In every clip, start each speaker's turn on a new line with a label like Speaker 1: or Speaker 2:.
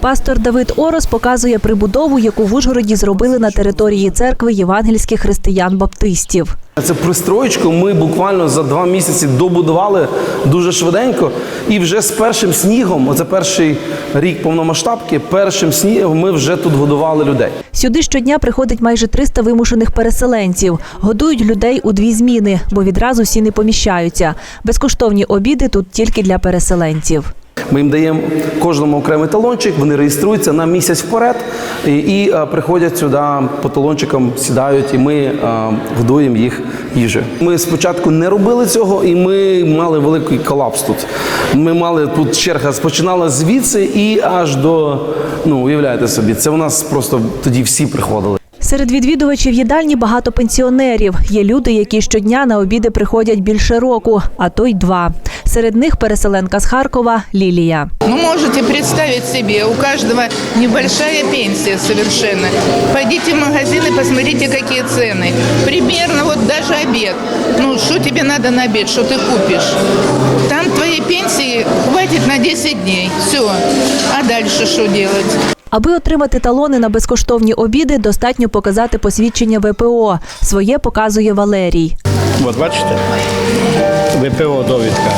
Speaker 1: Пастор Давид Орос показує прибудову, яку в Ужгороді зробили на території церкви євангельських християн-баптистів.
Speaker 2: Це пристроєчку ми буквально за два місяці добудували дуже швиденько. І вже з першим снігом, оце перший рік повномасштабки, першим снігом ми вже тут годували людей.
Speaker 1: Сюди щодня приходить майже 300 вимушених переселенців. Годують людей у дві зміни, бо відразу всі не поміщаються. Безкоштовні обіди тут тільки для переселенців.
Speaker 2: Ми їм даємо кожному окремий талончик, вони реєструються на місяць вперед і, і е, приходять сюди по талончикам, сідають, і ми е, годуємо їх їжею. Ми спочатку не робили цього, і ми мали великий колапс тут. Ми мали тут черга починала звідси і аж до ну уявляєте собі, це у нас просто тоді всі приходили.
Speaker 1: Серед відвідувачів їдальні багато пенсіонерів. Є люди, які щодня на обіди приходять більше року, а то й два. Серед них переселенка з Харкова Лілія.
Speaker 3: Ну, можете представить себе, у каждого небольшая пенсия совершенно. Пойдите в магазин и посмотрите, какие цены. Примерно вот даже обед. Ну, что тебе надо на обед, что ты купишь? Там твоей пенсии хватит на 10 дней. Все. А дальше что делать?
Speaker 1: Аби отримати талони на безкоштовні обіди, достатньо показати посвідчення ВПО. Своє показує Валерій.
Speaker 4: От бачите? ВПО довідка.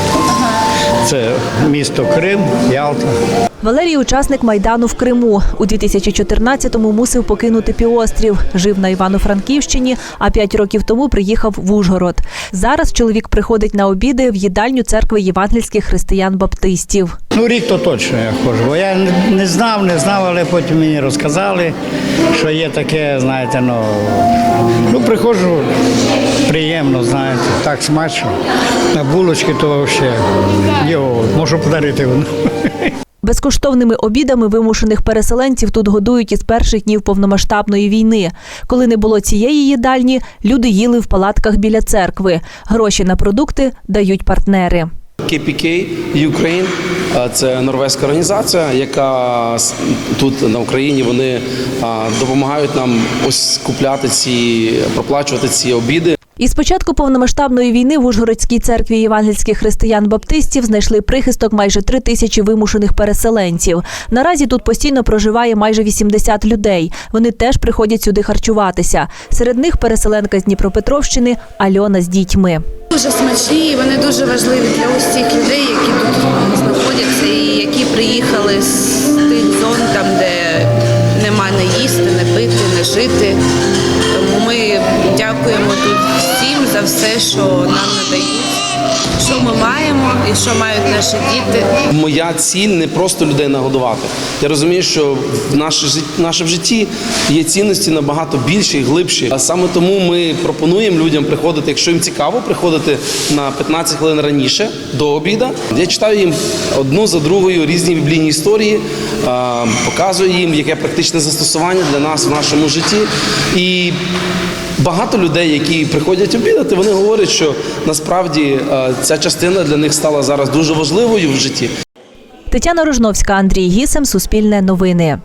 Speaker 4: Це місто Крим, Ялта.
Speaker 1: Валерій учасник майдану в Криму. У 2014-му мусив покинути півострів. Жив на Івано-Франківщині, а п'ять років тому приїхав в Ужгород. Зараз чоловік приходить на обіди в їдальню церкви євангельських християн-баптистів.
Speaker 4: Ну, рік то точно я ходжу. Бо я не- не знав, не знав, але потім мені розказали, що є таке, знаєте, ну, ну приходжу, приємно, знаєте, так смачно. На булочки то взагалі, його, можу подарити.
Speaker 1: Безкоштовними обідами вимушених переселенців тут годують із перших днів повномасштабної війни. Коли не було цієї їдальні, люди їли в палатках біля церкви. Гроші на продукти дають партнери.
Speaker 2: KPK Ukraine – це норвезька організація, яка тут на Україні вони допомагають нам ось купляти ці, проплачувати ці обіди.
Speaker 1: Із початку повномасштабної війни в Ужгородській церкві євангельських християн-баптистів знайшли прихисток майже три тисячі вимушених переселенців. Наразі тут постійно проживає майже 80 людей. Вони теж приходять сюди харчуватися. Серед них переселенка з Дніпропетровщини Альона з дітьми.
Speaker 5: Дуже смачні, і вони дуже важливі для усіх людей, жити. Тому ми дякуємо тут всім за все, що нам надають, що ми маємо і що мають наші діти.
Speaker 2: Моя ціль не просто людей нагодувати. Я розумію, що в наше в житті є цінності набагато більші і глибші. А саме тому ми пропонуємо людям приходити, якщо їм цікаво, приходити на 15 хвилин раніше до обіда. Я читаю їм одну за другою різні біблійні історії, показую їм, яке практичне застосування для нас в нашому житті. І Багато людей, які приходять обідати, вони говорять, що насправді ця частина для них стала зараз дуже важливою в житті.
Speaker 1: Тетяна Рожновська, Андрій Гісем, Суспільне новини.